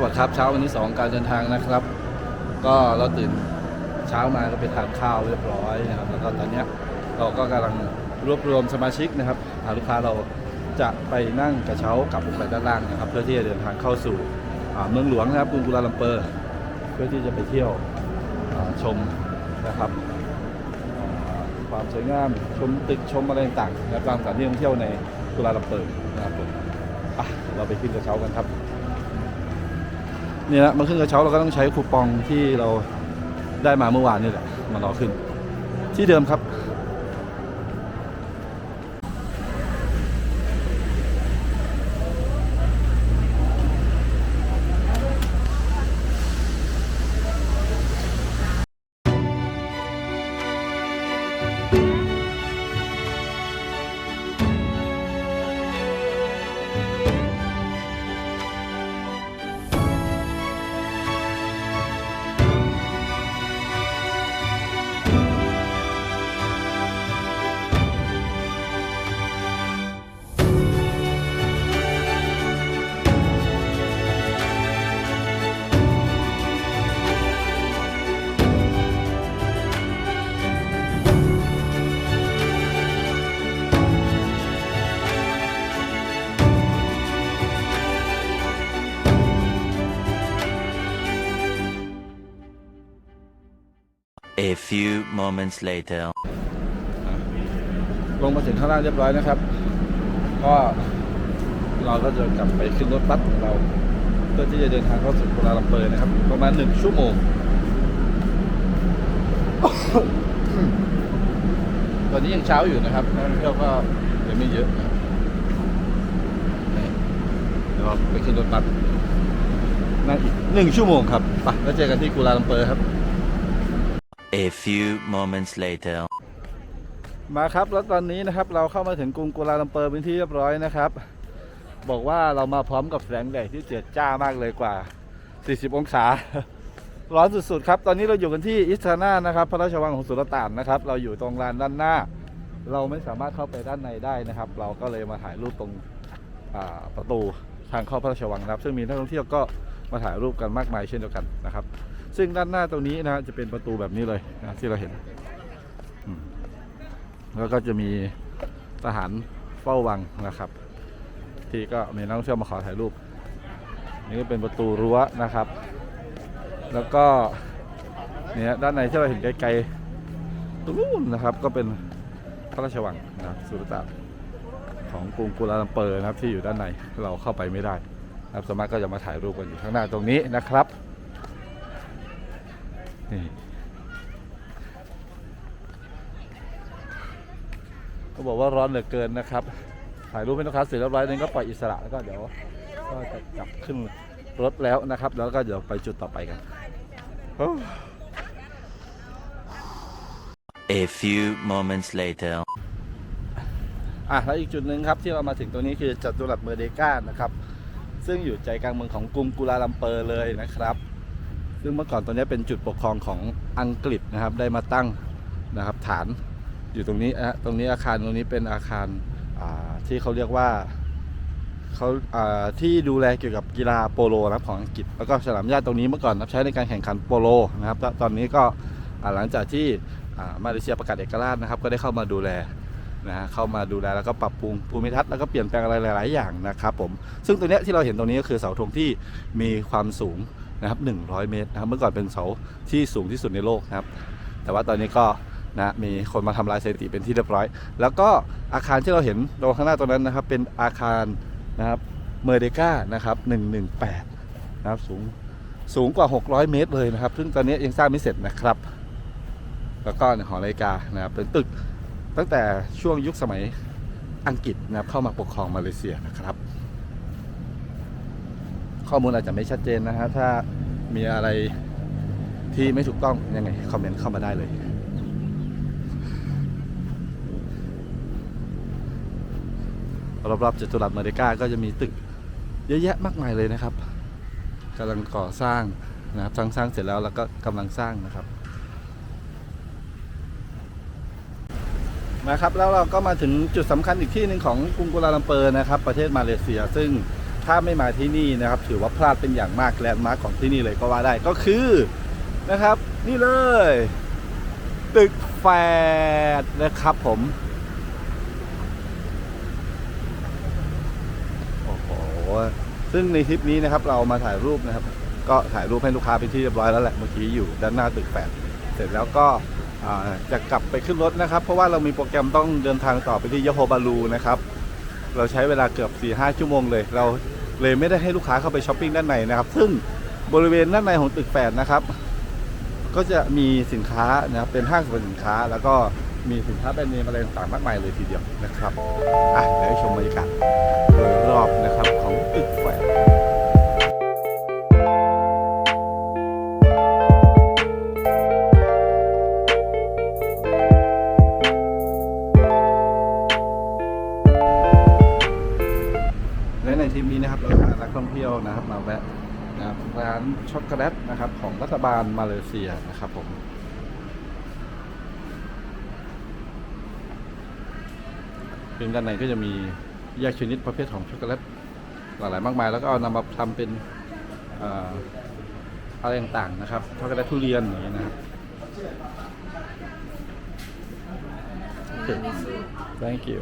สวัสดิ์ครับเช้าวันที่สองการเดินทางนะครับ ก็เราตื่นเช้ามาก็ไปทานข้าวเรียบร้อยนะครับ แล้วก็ตอนนี้เราก็กำลังรวบรวมสมาชิกนะครับหาลูกค้าเราจะไปนั่งกระเช้ากลับลงไปด้านล่างนะครับ เพื่อที่จะเดินทางเข้าสู่เมืองหลวงนะครับกรุงกุลาลัมเปอร์เพื่อที่จะไปเที่ยวชมนะครับความสวยงามชมตึกชมอะไรต่างๆนะบตามสถานที่ท่องเที่ยวในกุลาลัมเปอร์นะครับผมเราไปขึ้นกระเช้ากันครับ นี่ยนะมาขึ้นกระเช้าเราก็ต้องใช้คูปองที่เราได้มาเมื่อวานนี่แหละมารอขึ้น ที่เดิมครับ A few moments later. ลงมาถึงข้างล่างเรียบร้อยนะครับ ก็เราก็จะกลับไปขึ้นรถบัสของเรา เพื่อที่จะเดินทางเข้าสู่กัวลาลัมเปอร์นะครับ ประมาณหนึ่งชั่วโมง ตอนนี้ยังเช้าอยู่นะครับนักท่องเที่ยวก็ยังไม่เยอะนะครับนี่เดี๋ยวเราไปขึ้นรถบัสนั่งอีกหนึ่งชั่วโมงครับไปแล้วเจอกันที่กัวลาลัมเปอร์ครับ A few moments later. มาครับแล้วตอนนี้นะครับเราเข้ามาถึงกรุงกัวลาลัมเปอร์เป็นที่เรียบร้อยนะครับ บอกว่าเรามาพร้อมกับแสงแดดที่เจิดจ้ามากเลยกว่า 40 องศา ร้อนสุดๆครับ ตอนนี้เราอยู่กันที่อิสตานานะครับ พระราชวังของสุลต่านนะครับ เราอยู่ตรงลานด้านหน้า เราไม่สามารถเข้าไปด้านในได้นะครับ เราก็เลยมาถ่ายรูปตรงประตูทางเข้าพระราชวังนะครับ ซึ่งมีนักท่องเที่ยวก็มาถ่ายรูปกันมากมายเช่นเดียวกันนะครับ ซึ่งด้านหน้าตรงนี้นะจะเป็นประตูแบบนี้เลยนะที่เราเห็น แล้วก็จะมีทหารเฝ้าวังนะครับ ที่ก็มีนักท่องเที่ยวมาขอถ่ายรูป นี่ก็เป็นประตูรั้วนะครับ แล้วก็เนี่ยด้านในที่เราเห็นไกลๆตรงนู้นนะครับ ก็เป็นพระราชวังนะสุลต่านของกรุงกัวลาลัมเปอร์นะครับที่อยู่ด้านในเราเข้าไปไม่ได้นะครับสวนมากก็จะมาถ่ายรูปกันอยู่ข้างหน้าตรงนี้นะครับ นี่เขาบอกว่าร้อนเหลือเกินนะครับ ถ่ายรูปให้ลูกค้าเสร็จเรียบร้อยนึงก็ปล่อยอิสระแล้วก็เดี๋ยวก็จะกลับขึ้นรถแล้วนะครับ แล้วก็เดี๋ยวไปจุดต่อไปกันโอ้ A few moments later. อะแล้วอีกจุดหนึ่งครับที่เรามาถึงตรงนี้คือจัตุรัสเมอร์เดกานะครับ ซึ่งอยู่ใจกลางเมืองของกรุงกุลาลัมเปอร์เลยนะครับ ซึ่งเมื่อก่อนตรงนี้เป็นจุดปกครองของอังกฤษนะครับ ได้มาตั้งนะครับฐานอยู่ตรงนี้นะตรงนี้อาคารตรงนี้เป็นอาคาราที่เขาเรียกว่าเขาาที่ดูแลเกี่ยวกับกีฬาโปโลนะครับของอังกฤษ แล้วก็สนามหญ้าตรงนี้เมื่อก่อนนับใช้ในการแข่งขันโปโลนะครับตอนนี้ก็หลังจากที่มาเลเซียประกาศเอกราชนะครับ ก็ได้เข้ามาดูแลนะฮะเข้ามาดูแลแล้วก็ปรับปรุงภูมิทัศน์แล้วก็เปลี่ยนแปลงอะไรหลาย ๆ อย่างนะครับผมซึ่งตัวเนี้ยที่เราเห็นตรงนี้ก็คือเสาธงที่มีความสูง นะครับ100 เมตรนะครับเมื่อก่อนเป็นเสาที่สูงที่สุดในโลกนะครับ แต่ว่าตอนนี้ก็นะมีคนมาทำลายสถิติเป็นที่เรียบร้อย แล้วก็อาคารที่เราเห็นตรงข้างหน้าตรงนั้นนะครับ เป็นอาคารนะครับเมอร์เดกานะครับ118นะครับสูงสูงกว่า 600 เมตรเลยนะครับ ซึ่งตอนนี้ยังสร้างไม่เสร็จนะครับ แล้วก็หอนาฬิกานะครับเป็นตึกตั้งแต่ช่วงยุคสมัยอังกฤษนะครับเข้ามาปกครองมาเลเซียนะครับ ข้อมูลอาจจะไม่ชัดเจนนะฮะถ้ามีอะไรที่ไม่ถูกต้องยังไงคอมเมนต์เข้ามาได้เลยรอบๆจัตุรัสเมริกาก็จะมีตึกเยอะแยะมากมายเลยนะครับกำลังก่อสร้างนะครับสร้างสร้างเสร็จแล้วแล้วก็กำลังสร้างนะครับนะครับแล้วเราก็มาถึงจุดสำคัญอีกที่หนึ่งของกรุงกัวลาลัมเปอร์นะครับ ประเทศมาเลเซียซึ่ง ถ้าไม่มาที่นี่นะครับ ถือว่าพลาดเป็นอย่างมากแลนด์มาร์คของที่นี่เลยก็ว่าได้ก็คือนะครับ นี่เลย ตึกแฝดนะครับผมโอ้โหซึ่งในทริปนี้นะครับ เรามาถ่ายรูปนะครับ ก็ถ่ายรูปให้ลูกค้าเป็นที่เรียบร้อยแล้วแหละเมื่อกี้อยู่ด้านหน้าตึกแฝดเสร็จแล้วก็จะกลับไปขึ้นรถนะครับ เพราะว่าเรามีโปรแกรมต้องเดินทางต่อไปที่ยะโฮบาลูนะครับ เราใช้เวลาเกือบ 4-5 ชั่วโมงเลย เรา เลยไม่ได้ให้ลูกค้าเข้าไปช้อปปิ้งด้านในนะครับ ซึ่งบริเวณด้านในของตึกแฝดนะครับ ก็จะมีสินค้านะครับเป็นห้างสรรพสินค้า แล้วก็มีสินค้าแบรนด์เนมอะไรต่างๆมากมายเลยทีเดียวนะครับอะเดี๋ยวชมบรรยากาศโดยรอบนะครับของตึกแฝด ทริปนี้นะครับเราพานักท่องเที่ยวนะครับมาแวะนะครับร้านช็อกโกแลตนะครับของรัฐบาลมาเลเซียนะครับผมซึ่งด้านในก็จะมีแยกชนิดประเภทของช็อกโกแลตหลากหลายมากมาย แล้วก็เอานำมาทำเป็นอะไรต่างๆนะครับช็อกโกแลตทุเรียนอย่างนี้นะครับโอเค thank you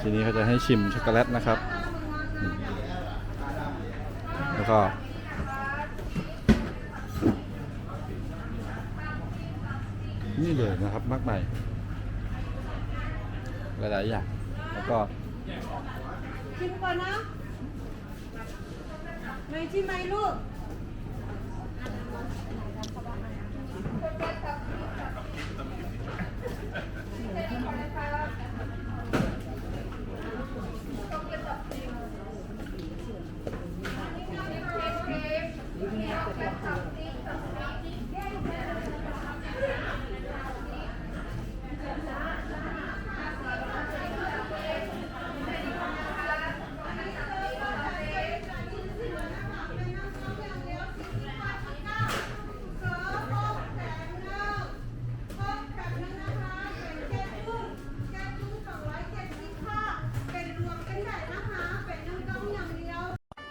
ทีนี้เขาจะให้ชิมช็อกโกแลตนะครับ แล้วก็นี่เลยนะครับมากมายหลายๆอย่างแล้วก็ชิมก่อนนะไม่ชิมไหมลูก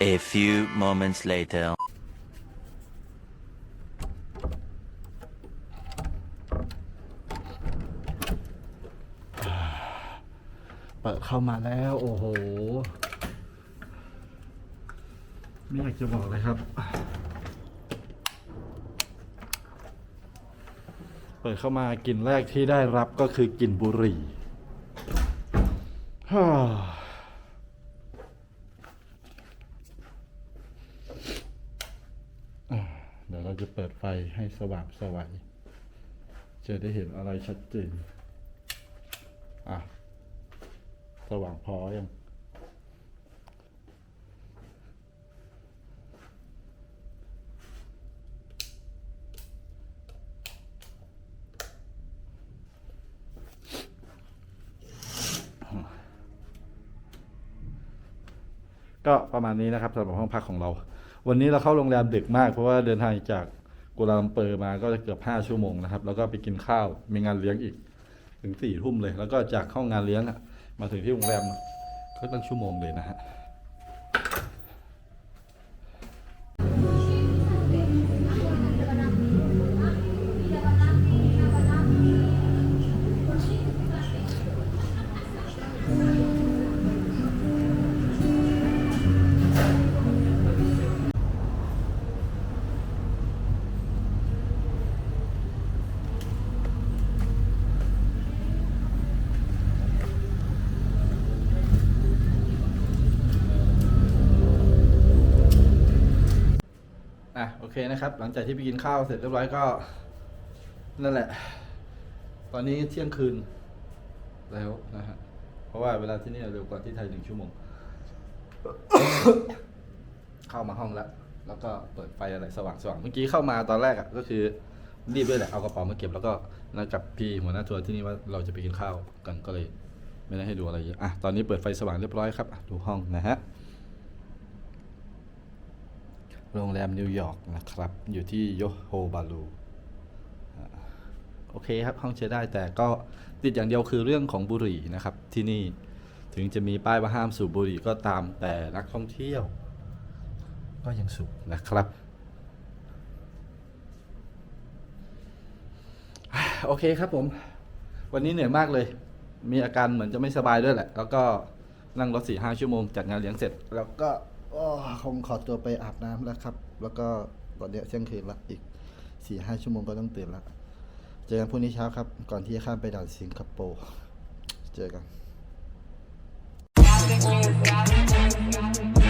A few moments later. เปิดเข้ามาแล้ว โอ้โห ไม่อยากจะบอกเลยครับ เปิดเข้ามากลิ่นแรกที่ได้รับก็คือกลิ่นบุหรี่ฮ่าอ่าเดี๋ยวเรา จะเปิดไฟให้สว่างสวัยจะได้เห็นอะไรชัดเจนอะ สว่างพอยังก็ประมาณนี้นะครับสำหรับห้องพักของเรา วันนี้เราเข้าโรงแรมดึกมากเพราะว่าเดินทางจากกัวลาลัมเปอร์มาก็จะเกือบห้าชั่วโมงนะครับ แล้วก็ไปกินข้าวมีงานเลี้ยงอีกถึงสี่ทุ่มเลย แล้วก็จากห้องงานเลี้ยงมาถึงที่โรงแรมก็ตั้งชั่วโมงเลยนะฮะ เคนะครับ หลังจากที่ไปกินข้าวเสร็จเรียบร้อยก็ นั่นแหละ ตอนนี้เที่ยงคืนแล้วนะฮะ เพราะว่าเวลาที่นี่เร็วกว่าที่ไทยหนึ่งชั่วโมง เข้ามาห้องแล้ว แล้วก็เปิดไฟอะไรสว่างสว่างเมื่อกี้เข้ามาตอนแรกอะก็คือรีบด้วยแหละ เอากระเป๋ามาเก็บแล้วก็นัดกับพี่หัวหน้าทัวร์ที่นี่ว่าเราจะไปกินข้าวกันก็เลย ไม่ได้ให้ดูอะไรเยอะอะ ตอนนี้เปิดไฟสว่างเรียบร้อยครับอะดูห้องนะฮะ โรงแรมนิวยอร์กนะครับ อยู่ที่โยโฮบาลูโอเคครับ ห้องใช้ได้แต่ก็ติดอย่างเดียวคือเรื่องของบุหรี่นะครับ ที่นี่ถึงจะมีป้ายว่าห้ามสูบบุหรี่ก็ตามแต่นักท่องเที่ยว ก็ยังสูบนะครับ โอเคครับผม วันนี้เหนื่อยมากเลย มีอาการเหมือนจะไม่สบายด้วยแหละ แล้วก็นั่งรถสี่ห้าชั่วโมงจัดงานเลี้ยงเสร็จ แล้วก็ คงขอตัวไปอาบน้ำแล้วครับ แล้วก็ตอนเนี้ยเช้าคืนละอีกสี่ห้าชั่วโมงก็ต้องตื่นละเจอกันพรุ่งนี้เช้าครับ ก่อนที่จะข้ามไปด่านสิงคโปร์ เจอกัน Got it, got it, got.